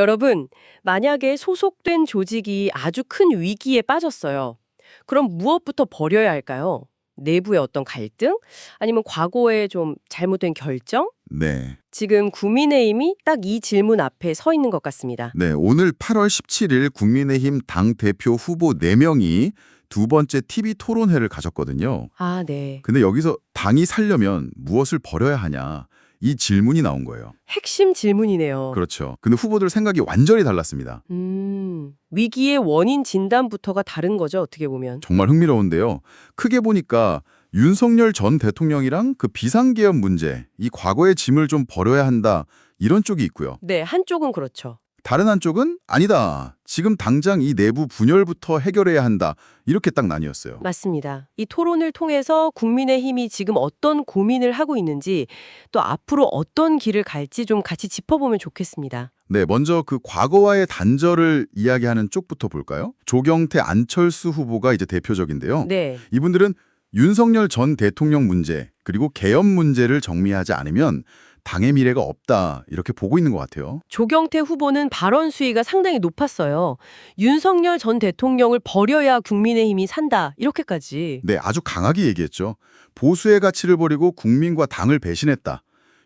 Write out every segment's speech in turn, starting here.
여러분, 만약에 소속된 조직이 아주 큰 위기에 빠졌어요. 그럼 무엇부터 버려야 할까요? 내부의 어떤 갈등? 아니면 과거에 좀 잘못된 결정? 네. 지금 국민의힘이 딱 이 질문 앞에 서 있는 것 같습니다. 네, 오늘 8월 17일 국민의힘 당 대표 후보 4명이 두 번째 TV 토론회를 가졌거든요. 아, 네. 근데 여기서 당이 살려면 무엇을 버려야 하냐 이 질문이 나온 거예요. 핵심 질문이네요. 그렇죠. 근데 후보들 생각이 완전히 달랐습니다. 음, 위기의 원인 진단부터가 다른 거죠, 어떻게 보면. 정말 흥미로운데요. 크게 보니까 윤석열 전 대통령이랑 그 비상계엄 문제, 이 과거의 짐을 좀 버려야 한다 이런 쪽이 있고요. 네, 한쪽은 그렇죠. 다른 한쪽은 아니다. 지금 당장 이 내부 분열부터 해결해야 한다. 이렇게 딱 나뉘었어요. 맞습니다. 이 토론을 통해서 국민의힘이 지금 어떤 고민을 하고 있는지 또 앞으로 어떤 길을 갈지 좀 같이 짚어보면 좋겠습니다. 네, 먼저 그 과거와의 단절을 이야기하는 쪽부터 볼까요? 조경태, 안철수 후보가 이제 대표적인데요. 네. 이분들은 윤석열 전 대통령 문제 그리고 개헌 문제를 정리하지 않으면 당의 미래가 없다 이렇게 보고 있는 것 같아요. 조경태 후보는 발언 수위가 상당히 높았어요. 윤석열 전 대통령을 버려야 국민의힘이 산다. 이렇게까지. 네, 아주 강하게 얘기했죠. 보수의 가치를 버리고 국민과 당을 배신했다.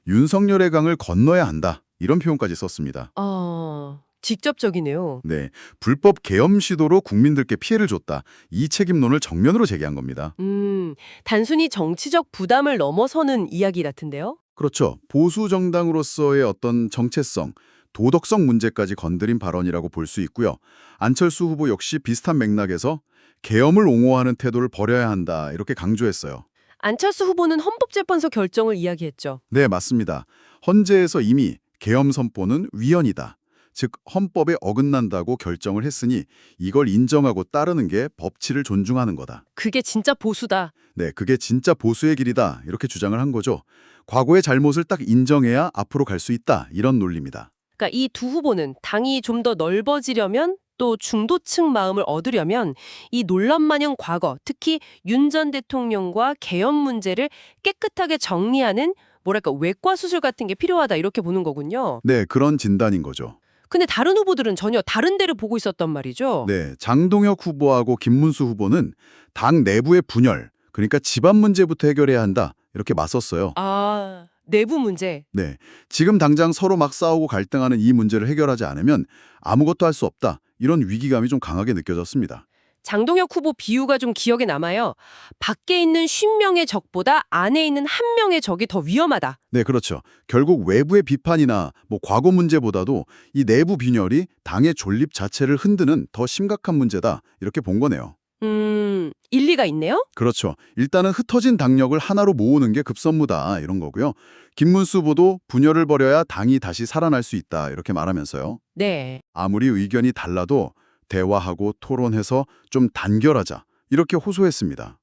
윤석열의 강을 건너야 한다. 이런 표현까지 썼습니다. 아, 직접적이네요. 네, 불법 계엄 시도로 국민들께 피해를 줬다. 이 책임론을 정면으로 제기한 겁니다. 음, 단순히 정치적 부담을 넘어서는 이야기 같은데요? 그렇죠. 보수 정당으로서의 어떤 정체성, 도덕성 문제까지 건드린 발언이라고 볼 수 있고요. 안철수 후보 역시 비슷한 맥락에서 계엄을 옹호하는 태도를 버려야 한다. 이렇게 강조했어요. 안철수 후보는 헌법재판소 결정을 이야기했죠. 네, 맞습니다. 헌재에서 이미 계엄 선포는 위헌이다. 즉 헌법에 어긋난다고 결정을 했으니 이걸 인정하고 따르는 게 법치를 존중하는 거다. 그게 진짜 보수다. 네, 그게 진짜 보수의 길이다. 이렇게 주장을 한 거죠. 과거의 잘못을 딱 인정해야 앞으로 갈 수 있다. 이런 논리입니다. 그러니까 이 두 후보는 당이 좀 더 넓어지려면 또 중도층 마음을 얻으려면 이 논란마냥 과거, 특히 윤 전 대통령과 개헌 문제를 깨끗하게 정리하는 뭐랄까 외과 수술 같은 게 필요하다 이렇게 보는 거군요. 네, 그런 진단인 거죠. 근데 다른 후보들은 전혀 다른 데를 보고 있었단 말이죠. 네, 장동혁 후보하고 김문수 후보는 당 내부의 분열, 그러니까 집안 문제부터 해결해야 한다. 이렇게 맞섰어요. 아, 내부 문제. 네, 지금 당장 서로 막 싸우고 갈등하는 이 문제를 해결하지 않으면 아무것도 할 수 없다. 이런 위기감이 좀 강하게 느껴졌습니다. 장동혁 후보 비유가 좀 기억에 남아요. 밖에 있는 50명의 적보다 안에 있는 한 명의 적이 더 위험하다. 네, 그렇죠. 결국 외부의 비판이나 뭐 과거 문제보다도 이 내부 빈혈이 당의 존립 자체를 흔드는 더 심각한 문제다. 이렇게 본 거네요. 음, 일리가 있네요. 그렇죠. 일단은 흩어진 당력을 하나로 모으는 게 급선무다. 이런 거고요. 김문수 후보도 분열을 버려야 당이 다시 살아날 수 있다. 이렇게 말하면서요. 네. 아무리 의견이 달라도 대화하고 토론해서 좀 단결하자. 이렇게 호소했습니다.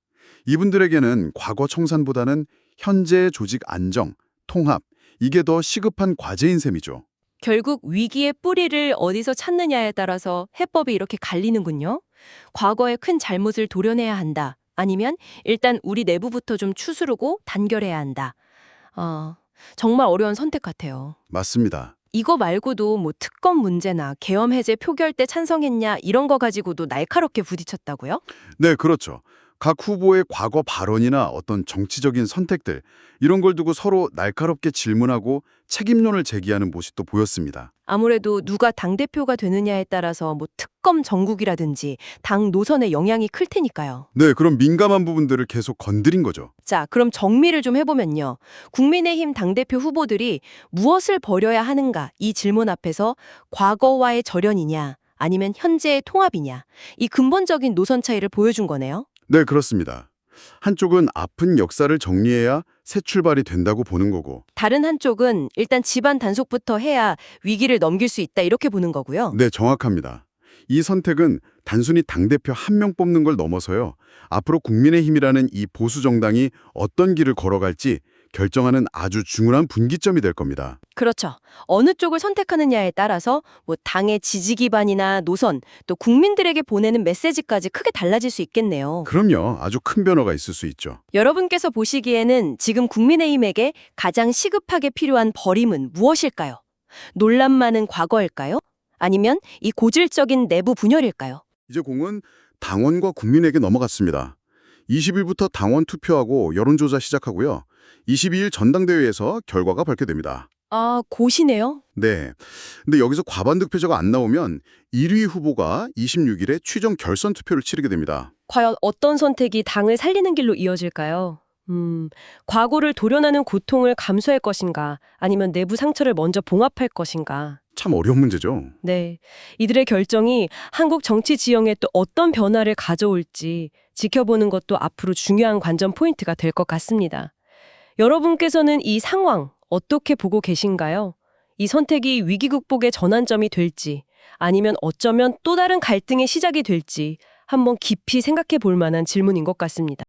이분들에게는 과거 청산보다는 현재의 조직 안정, 통합, 이게 더 시급한 과제인 셈이죠. 결국 위기의 뿌리를 어디서 찾느냐에 따라서 해법이 이렇게 갈리는군요. 과거의 큰 잘못을 도려내야 한다. 아니면 일단 우리 내부부터 좀 추스르고 단결해야 한다. 어, 정말 어려운 선택 같아요. 맞습니다. 이거 말고도 뭐 특검 문제나 계엄 해제 표결 때 찬성했냐 이런 거 가지고도 날카롭게 부딪혔다고요? 네, 그렇죠. 각 후보의 과거 발언이나 어떤 정치적인 선택들 이런 걸 두고 서로 날카롭게 질문하고 책임론을 제기하는 모습 도 보였습니다. 아무래도 누가 당대표가 되느냐에 따라서 뭐 특검 정국이라든지 당 노선에 영향이 클 테니까요. 네, 그럼 민감한 부분들을 계속 건드린 거죠. 자, 그럼 정리를 좀 해보면요. 국민의힘 당대표 후보들이 무엇을 버려야 하는가 이 질문 앞에서 과거와의 절연이냐 아니면 현재의 통합이냐 이 근본적인 노선 차이를 보여준 거네요. 네, 그렇습니다. 한쪽은 아픈 역사를 정리해야 새 출발이 된다고 보는 거고 다른 한쪽은 일단 집안 단속부터 해야 위기를 넘길 수 있다 이렇게 보는 거고요. 네, 정확합니다. 이 선택은 단순히 당대표 한 명 뽑는 걸 넘어서요. 앞으로 국민의힘이라는 이 보수 정당이 어떤 길을 걸어갈지 결정하는 아주 중요한 분기점이 될 겁니다. 그렇죠. 어느 쪽을 선택하느냐에 따라서 뭐 당의 지지 기반이나 노선 또 국민들에게 보내는 메시지까지 크게 달라질 수 있겠네요. 그럼요. 아주 큰 변화가 있을 수 있죠. 여러분께서 보시기에는 지금 국민의힘에게 가장 시급하게 필요한 버림은 무엇일까요? 논란 많은 과거일까요? 아니면 이 고질적인 내부 분열일까요? 이제 공은 당원과 국민에게 넘어갔습니다. 20일부터 당원 투표하고 여론조사 시작하고요. 22일 전당대회에서 결과가 발표됩니다. 아, 고시네요. 네. 근데 여기서 과반 득표자가 안 나오면 1위 후보가 26일에 최종 결선 투표를 치르게 됩니다. 과연 어떤 선택이 당을 살리는 길로 이어질까요? 음, 과거를 도려나는 고통을 감수할 것인가, 아니면 내부 상처를 먼저 봉합할 것인가. 참 어려운 문제죠. 네. 이들의 결정이 한국 정치 지형에 또 어떤 변화를 가져올지 지켜보는 것도 앞으로 중요한 관전 포인트가 될 것 같습니다. 여러분께서는 이 상황 어떻게 보고 계신가요? 이 선택이 위기 극복의 전환점이 될지 아니면 어쩌면 또 다른 갈등의 시작이 될지 한번 깊이 생각해 볼 만한 질문인 것 같습니다.